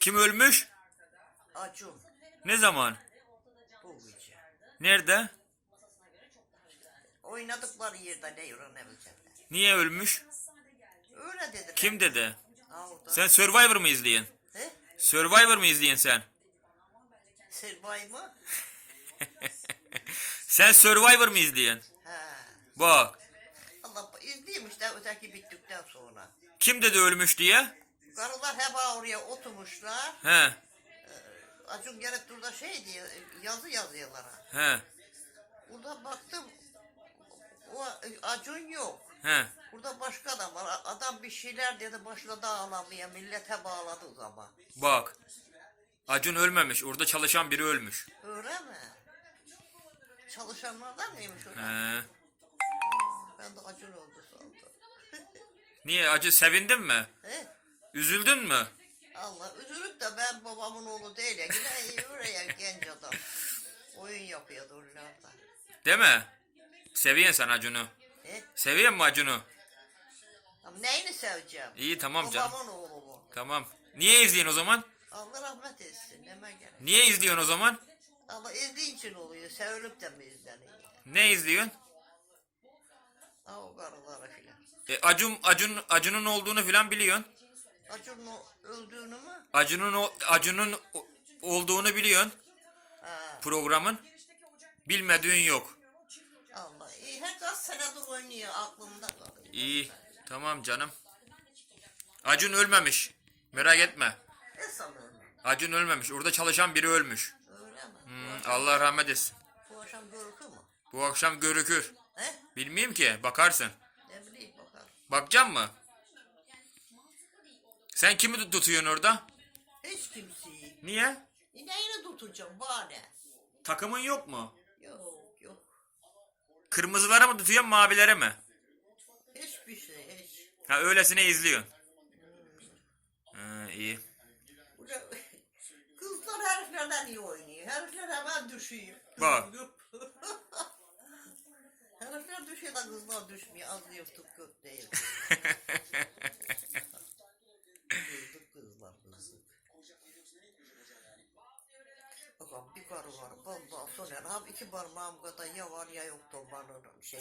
Kim ölmüş? Acun Ne zaman? bu gece. Nerede? Oynadıkları yerde ne öğrenebilecekler. Niye ölmüş? Öyle dediler. Kim dedi? Ha. Sen Survivor mı izleyen? He? Survivor mı izleyen sen? Serbay mı? Sen Survivor mı izleyen? He. Bak. Allah izleyeyim işte öteki bittikten sonra. Kim dedi ölmüş diye? Karılar hep oraya oturmuşlar. He. Acun gelip burada şey diye yazı yazıyorlar. He. Burada baktım o Acun yok. He. Burada başka adam var. Adam bir şeyler dedi başladı ağlamaya. Millete bağladı o zaman. Bak. Acun ölmemiş. Orada çalışan biri ölmüş. Öyle mi? Çalışanlardan mıymış o? He. Ben de Acun oldu sandım. Niye acı sevindin mi? He? Üzüldün mü? Allah üzülüp de ben babamın oğlu değil ya. Yine oraya genç adam. Oyun yapıyordu oralarda. Değil mi? Seviyen sen Acun'u. He? Seviyen mi Acun'u? Ama neyini seveceğim? İyi tamam canım. Babamın oğlu bu. Tamam. Niye izliyorsun o zaman? Allah rahmet etsin. Neme gerek. Niye izliyorsun o zaman? Allah izlediğin için oluyor. Sevilip de mi izleniyor? Ne izliyorsun? Ha o karılara filan. E, Acun, Acun, Acun'un olduğunu filan biliyorsun. Acun'un o- öldüğünü mü? Acun'un o- Acun'un o- olduğunu biliyorsun Ha. programın. Bilmediğin yok. Allah. İyi her kaç senedir oynuyor aklımda kalıyor. İyi. Tamam canım. Acun ölmemiş. Merak etme. Ne sanıyorsun? Acun ölmemiş. Orada çalışan biri ölmüş. Öyle mi? Hmm, akşam, Allah rahmet etsin. bu akşam görükü mü? Bu akşam görükür. He? Bilmeyeyim ki. Bakarsın. Ne bileyim bakalım. Bakacak mı? Sen kimi tut- tutuyorsun orada? Hiç kimseyi. Niye? E neyini tutacağım bana? Takımın yok mu? Yok yok. Kırmızılara mı tutuyorsun mavilere mi? Hiçbir şey hiç. Ha öylesine izliyorsun. Ha, iyi. Kızlar heriflerden iyi oynuyor. Herifler hemen düşüyor. Bak. herifler düşüyor da kızlar düşmüyor. Az yırtık gök değil. Bakalım bir karı var. Ondan sonra abi iki parmağım kadar ya var ya yok toparlarım şey.